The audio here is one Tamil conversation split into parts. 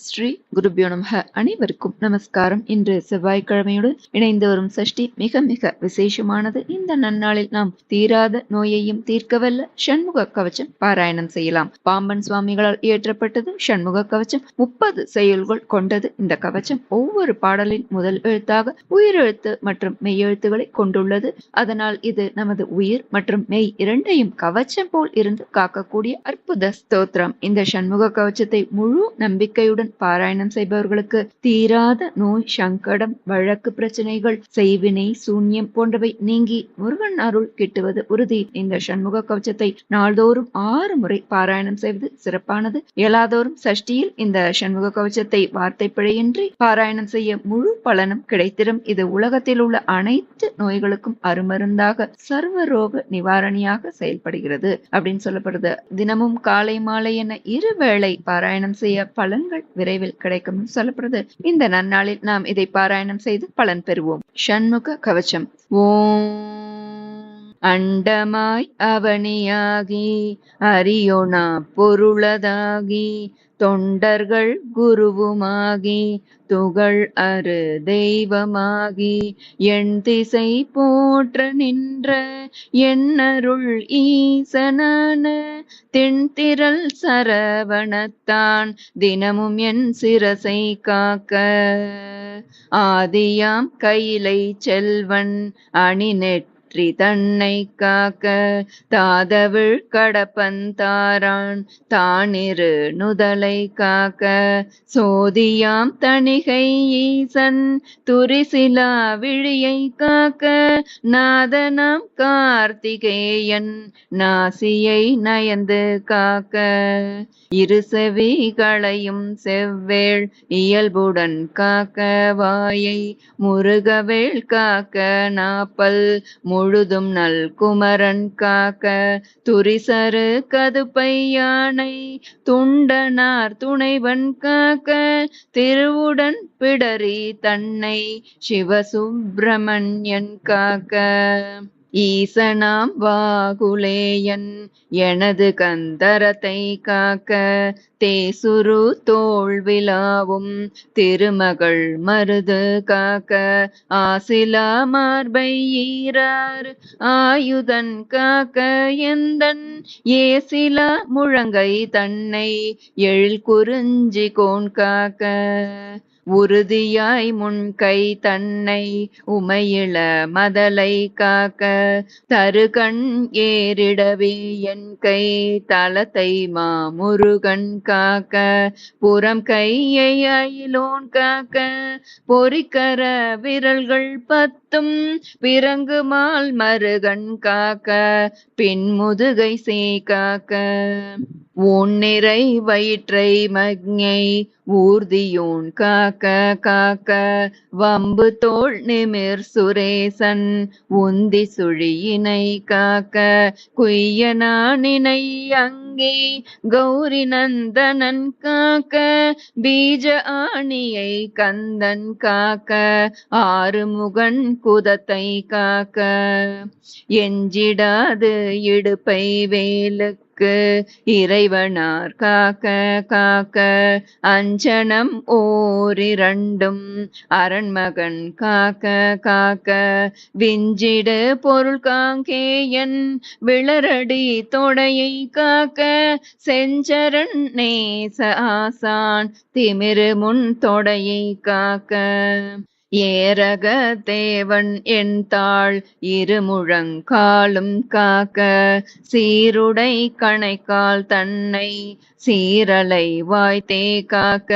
ஸ்ரீ குருபியோ நமக. அனைவருக்கும் நமஸ்காரம். இன்று செவ்வாய்க்கிழமையுடன் இணைந்து வரும் சஷ்டி மிக மிக விசேஷமானது. இந்த நன்னாளில் நாம் தீராத நோயையும் தீர்க்கவல்ல ஷண்முக கவச்சம் பாராயணம் செய்யலாம். பாம்பன் சுவாமிகளால் இயற்றப்பட்டது ஷண்முக கவச்சம். முப்பது செயல்கள் கொண்டது இந்த கவச்சம். ஒவ்வொரு பாடலின் முதல் எழுத்தாக உயிரெழுத்து மற்றும் மெய்யெழுத்துக்களை கொண்டுள்ளது. அதனால் இது நமது உயிர் மற்றும் மெய் இரண்டையும் கவச்சம் போல் இருந்து காக்கக்கூடிய அற்புத ஸ்தோத்திரம். இந்த ஷண்முக கவச்சத்தை முழு நம்பிக்கையுடன் பாராயணம் செய்பவர்களுக்கு தீராத நோய் சங்கடம் வழக்கு பிரச்சனைகள் செய்வினை சூன்யம் போன்றவை நீங்கி முருகன் அருள் கிட்டுவது உறுதி. இந்த சண்முக கவச்சத்தை நாள்தோறும் ஆறு முறை பாராயணம் செய்வது சிறப்பானது. இயலாதோறும் சஷ்டியில் இந்த சண்முக கவச்சத்தை வார்த்தை பிழையின்றி பாராயணம் செய்ய முழு பலனும் கிடைத்திடும். இது உலகத்தில் உள்ள அனைத்து நோய்களுக்கும் அருமருந்தாக சர்வ ரோக நிவாரணியாக செயல்படுகிறது. அப்படின்னு சொல்லப்படுது. தினமும் காலை மாலை என இருவேளை பாராயணம் செய்ய பலன்கள் விரைவில் கிடைக்கும் சொல்லப்படுது. இந்த நன்னாளில் நாம் இதை பாராயணம் செய்து பலன் பெறுவோம். ஷண்முக கவச்சம். ஓம் அண்டமாய் அவனியாகி அரியோனா பொருளதாகி தொண்டர்கள் குருவுமாகி துகள் அரு தெய்வமாகி என் திசை போற்ற நின்ற என்னருள் ஈசனான தென்திரள் சரவணத்தான் தினமும் என் சிரசை காக்க. ஆதியாம் கையிலை செல்வன் அணி நெட் வெற்றி தன்னை காக்க தாதவிழ் கடப்பந்தாரான் தானிரு நுதலை காக்க சோதியாம் தணிகை ஈசன் துரிசிலா விழியை காக்க நாதனாம் கார்த்திகேயன் நாசியை நயந்து காக்க இருசவிகளையும் செவ்வேள் இயல்புடன் காக்க வாயை முருகவேள் காக்க நாப்பல் முழுதும் நல் குமரன் காக்க துரிசரு கதுப்பை யானை துண்டனார் துணைவன் காக்க திருவுடன் பிடரி தன்னை சிவசுப்பிரமணியன் காக்க. ஈசனாம் வாகுலேயன் எனது கந்தரத்தை காக்க தேசுரு தோல்விழாவும் திருமகள் மருது காக்க ஆசிலா மார்பை ஈரார் ஆயுதன் காக்க எந்தன் ஏசிலா முழங்கை தன்னை எழில் குறிஞ்சி கோன் காக்க. உறுதியாய் முன்கை தன்னை உமையிள மதலை காக்க தருகண் ஏறிடவே என் கை தளத்தை மாமுருகன் காக்க புறம் கையை அயிலோன் காக்க பொறிக்கர விரல்கள் பத்தும் பிறங்குமால் மருகன் காக்க பின்முதுகை சே காக்க. உன்னிறை வயிற்றை மக்ஞை ஊர்தியோன் காக்க காக்க. வம்பு தோல் நிமிர் சுரேசன் உந்தி சுழியினை காக்க. குய்யனானினை அங்கே கௌரி நந்தனன் காக்க. பீஜ ஆணியை கந்தன் காக்க. ஆறுமுகன் குதத்தை காக்க. எஞ்சிடாது இடுப்பை வேலுக்கு காக்கு இறைவனார் காக்க காக்க. அஞ்சனம் ஓரிரண்டும் அரண்மகன் காக்க காக்க. விஞ்சிடு பொருள் காங்கேயன் விளரடி தொடையை காக்க. செஞ்சரன் நேச ஆசான் திமிரு முன் தொடையை காக்க. ஏரக தேவன் என் தாள் இருமுழங்காலும் காக்க சீருடை கணைக்கால் தன்னை சீரலை வாய்த்தே காக்க.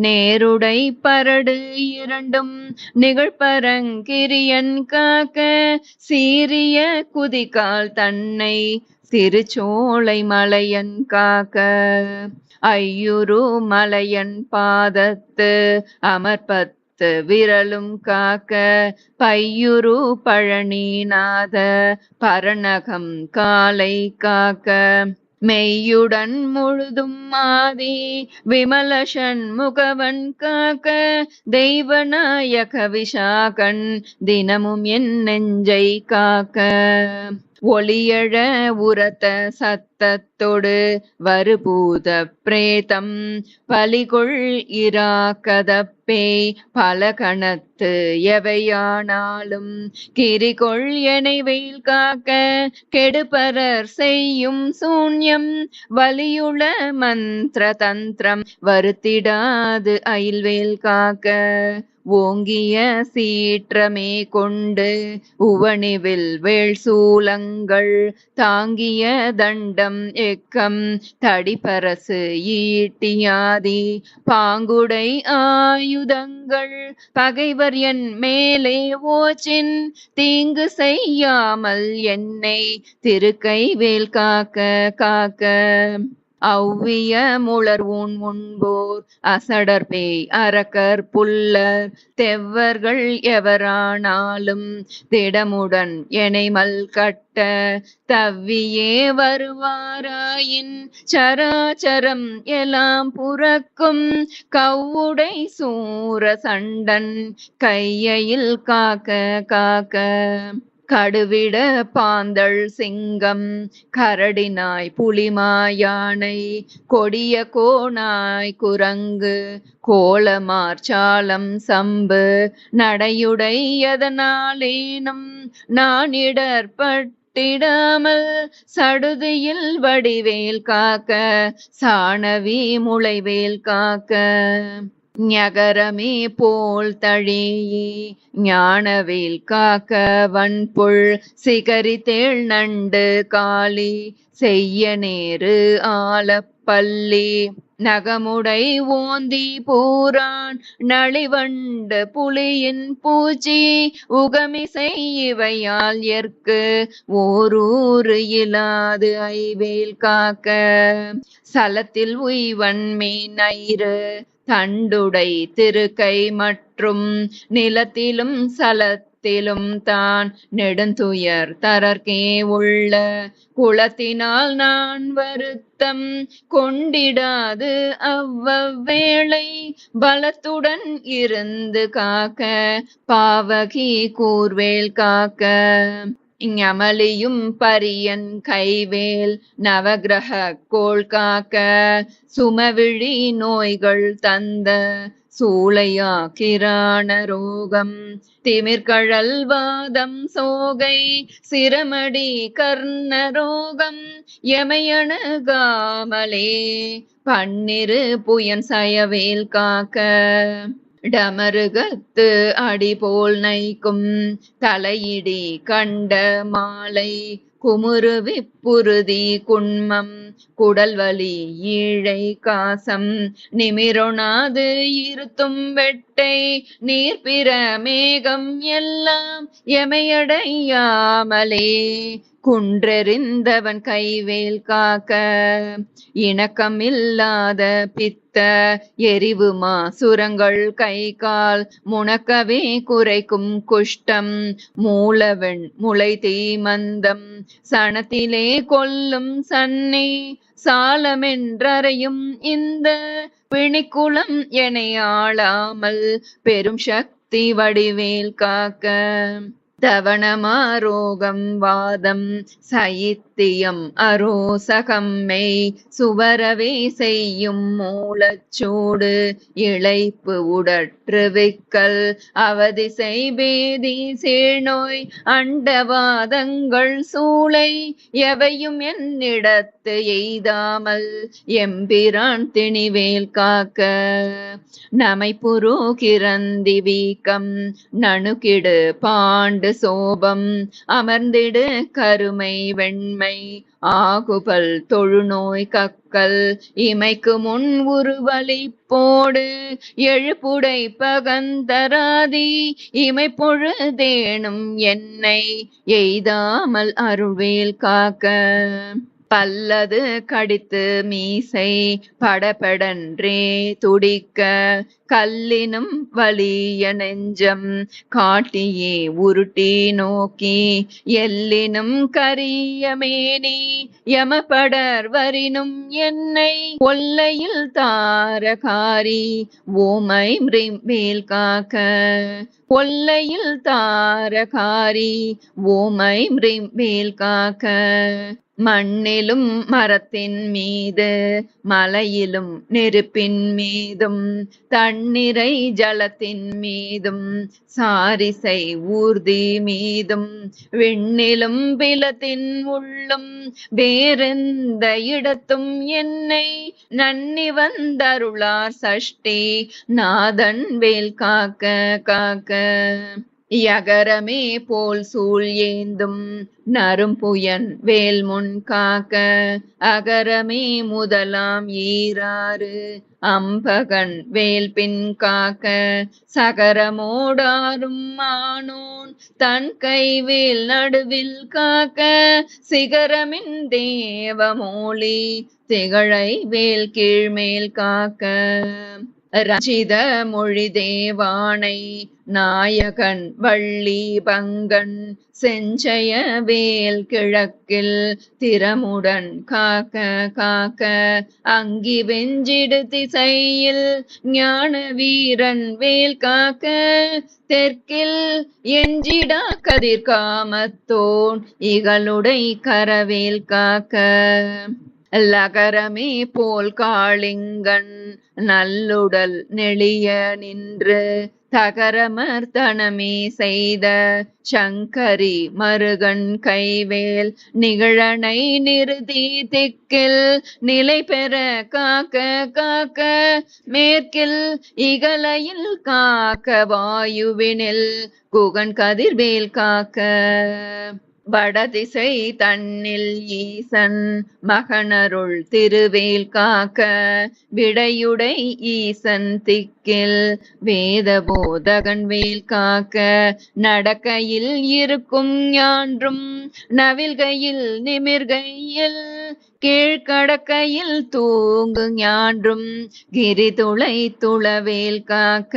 நேருடை பரடு இரண்டும் நிகழ்பரங்கிரியன் காக்க சீரிய குதிக்கால் தன்னை திருச்சோலை மலையன் காக்க. ஐயுரு மலையன் பாதத்து அமர்பத் விரலும் காக்க பையுரு பழனிநாத பரணகம் காலை காக்க. மெய்யுடன் முழுதும் மாதி விமலஷன் முகவன் காக்க. தெய்வநாயக விஷாகன் தினமும் என் நெஞ்சை காக்க. ஒளியழ உரத்த சத் ரத்தத்தொடு வருபூத பிரேதம். பலிகொள் இரா கதப்பே பல கணத்து எவையானாலும். கிரிகொள் எனை வெயில் காக்க கெடுபரர் செய்யும் சூன்யம். வலியுள மந்திர தந்திரம் வருத்திடாது அயில்வேல் காக்க. ஓங்கிய சீற்றமே கொண்டு உவணிவில் வேள் சூலங்கள் தாங்கிய தண்டம் எக்கம் தடிப்பரசு ஈட்டியாதி பாங்குடை ஆயுதங்கள் பகைவர் என் மேலே ஓச்சின் தீங்கு செய்யாமல் என்னை திருக்கை வேல் காக்க காக்க. அவ்விய முளர் ஊன் முன்போர் அசடர் பேய் அரக்கர் புல்லர் தெவ்வர்கள் எவரானாலும் திடமுடன் எனைமல் கட்ட தவ்வியே வருவாராயின் சராச்சரம் எல்லாம் புறக்கும் கவ்வுடை சூர சண்டன் கையில் காக்க காக்க. கடுவிட பாந்தள் சிங்கம் கரடினாய் புலிமாயானை கொடிய கோணாய் குரங்கு கோலமார்ச்சாலம் சம்பு நடையுடையதனாலேனும் நான் இடர்பட்டிடாமல் சடுதியில் வடிவேல் காக்க சாணவி முளைவேல் காக்க. ஞகரமே போல் தழியே ஞானவேல் காக்க வன்புள் சிகரித்தேள் நண்டு காளி செய்ய நேரு ஆலப்பள்ளி நகமுடை ஓந்தி பூரான் நளிவண்டு புலியின் பூச்சி உகமிசை இவையால் எற்கு ஓரூறு இலாது ஐவேல் காக்க. சலத்தில் உய்வன் மீனயிறு தண்டுடை திருக்கை மற்றும் நிலத்திலும் சலத்திலும் தான் நெடுந்துயர் தரர்க்கே உள்ள குளத்தினால் நான் வருத்தம் கொண்டிடாது அவ்வவேளை பலத்துடன் இருந்து காக்க பாவகி கூர்வேல் காக்க. இங்கமலியும் பரியன் கைவேல் நவகிரக கோள் காக்க சுமவிழி நோய்கள் தந்த சூளையா கிராண ரோகம். திமிர்கழல் வாதம் சோகை சிரமடி கர்ண ரோகம். எமையணுகாமலே பன்னிரு புயன் சயவேல் காக்க. டமருகத்து அடிபோல் நைக்கும் தலையிடி கண்ட மாலை குமுறு விப்புறுதி குண்மம் குடல்வலி ஈழை காசம் நிமிரொணாது இருத்தும் வெட்டை நீர்பிற மேகம் எல்லாம் எமையடையாமலே. குன்றெறிந்தவன் கைவேல் காக்க இணக்கம் இல்லாத பித்த எரிவுமா சுரங்கள் கை கால் முணக்கவே குறைக்கும் குஷ்டம் மூலவன் முளை தீமந்தம் சனத்திலே கொல்லும் சன்னி சாலமென்றறையும் இந்த பிணிக்குளம் ஆளாமல் பெரும் சக்தி வடிவேல் காக்க. தவணமாரோகம் வாதம் சத்தியம் அரோசகம் மெய் சுவரவே செய்யும் மூலச்சூடு இழைப்பு உடற்று விக்கல் அவதிசை பேதி சீழ்நோய் அண்டவாதங்கள் சூளை எவையும் என்னிடத்து எய்தாமல் எம்பிரான் திணிவேல் காக்க. நமை புரோகிரந்தி வீக்கம் நணுகிடு பாண்டு சோபம் அமர்ந்திடு கருமை வெண்மை ஆகுபல் தொழுநோய் கக்கல் இமைக்கு முன் உருவலி போடு எழுப்புடை பகந்தராதி இமை பொழுதேனும் என்னை எய்தாமல் அருள்வேல் காக்க. பல்லது கடித்து மீசை படபடன்றே துடிக்க கல்லினும் வலிய நெஞ்சம் காட்டியே உருட்டி நோக்கி எல்லினும் கரிய மேனி யமபடர் வரினும் என்னை ஒல்லையில் தாரகாரி ஓமை மேல் காக்க ஒல்லையில் தாரகாரி ஓமை மேல் காக்க மண்ணிலும் மரத்தின் மீது மலையிலும் நெருப்பின் மீதும் தண்ணீரை ஜலத்தின் மீதும் சாரிசை ஊர்தி மீதும் விண்ணிலும் பிலத்தின் உள்ளும் வேறெந்த இடத்தும் என்னை நன்னி வந்தருளார் சஷ்டி நாதன் வேல் காக்க காக்க. யகரமே போல் சூழ் ஏந்தும் நரும்புயன் வேல் முன் காக்க அகரமே முதலாம் ஈராறு அம்பகன் வேல் பின் காக்க சகரமோடாரும் மானோன் தன் கைவேல் நடுவில் காக்க சிகரமின் தேவமோலி திகழை வேல் கீழ்மேல் காக்க. ரஞ்சித மொழி தேவானை நாயகன் வள்ளி பங்கன் செஞ்சய வேல் கிழக்கில் திறமுடன் காக்க காக்க அங்கி வெஞ்சிடு திசையில் ஞான வீரன் வேல் காக்க தெற்கில் எஞ்சிடா கதிர்காமத்தோன் இகளுடை கரவேல் காக்க. லகரமே போல் காளிங்கன் நல்லுடல் நெளிய நின்று தகரமர்த்தனமே செய்த சங்கரி மருகன் கைவேல் நிகழனை நிறுதி திக்கில் நிலை பெற காக்க காக்க மேற்கில் இகலையில் காக்க வாயுவினில் குகன் கதிர்வேல் காக்க. வடதிசை தன்னில் ஈசன் மகனருள் திருவேல் காக்க விடையுடை ஈசன் திக்கில் வேத போதகன் வேல் காக்க நடக்கையில் இருக்கும் ஞான்றும் நவில்கையில் நிமிர்கையில் கீழ்கடக்கையில் தூங்கு ஞான்றும் கிரிதுளை துளவேல் காக்க.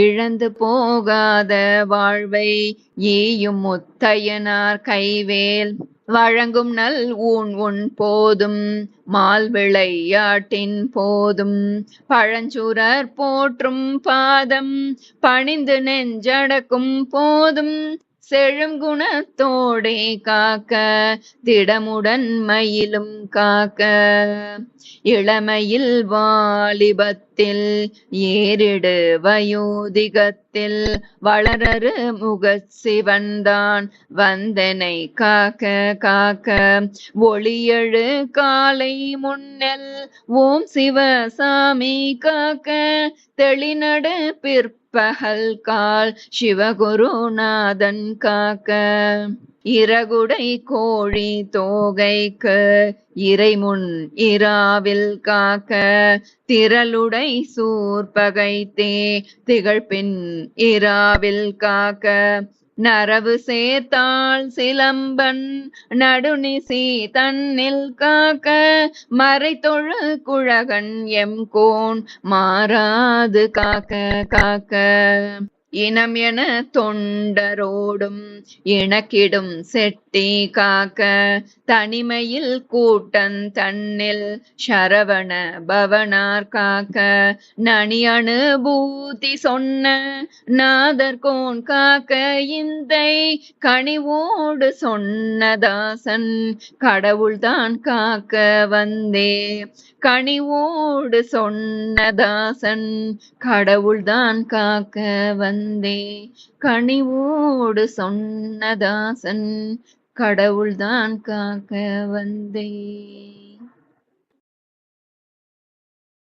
இழந்து போகாத வாழ்வை ஈயும் முத்தையனார் கைவேல். வழங்கும் நல் ஊன் உன் போதும் மால் விளையாட்டின் போதும். பழஞ்சுரர் போற்றும் பாதம் பணிந்து நெஞ்சடக்கும் போதும். செழும் குணத்தோடே காக்க திடமுடன் மயிலும் காக்க. இளமையில் வாலிபத் வாலிபத்தில் ஏறிடு வயோதிகத்தில். வளரரு முக சிவன்தான் வந்தனை காக்க காக்க. ஒளியழு காலை முன்னல் ஓம் சிவசாமி காக்க. தெளிநடு பிற்பகல் கால் சிவகுருநாதன் காக்க. இறகுடை கோழி தோகைக்கு இறைமுன் இராவில் காக்க திரளுடை சூர்பகைத்தே திகழ்பின் இராவில் காக்க. நரவு சேர்த்தாள் சிலம்பன் நடுநிசி தன்னில் காக்க. மறைத்தொழு குழகன் எம் கோன் மாறாது காக்க காக்க. இனம் என தொண்டரோடும் இணக்கிடும் செட்டி காக்க தனிமையில் கூட்டன் தன்னில் சரவண பவனார் காக்க. நனி அனுபூதி சொன்ன நாதர்கோன் காக்க. இந்தை கனிவோடு சொன்னதாசன் கடவுள்தான் காக்க வந்தே. கனிவோடு சொன்னதாசன் கடவுள்தான் காக்க வந்தே. கனிவோடு சொன்னதாசன் கடவுள்தான் காக்க வந்தே.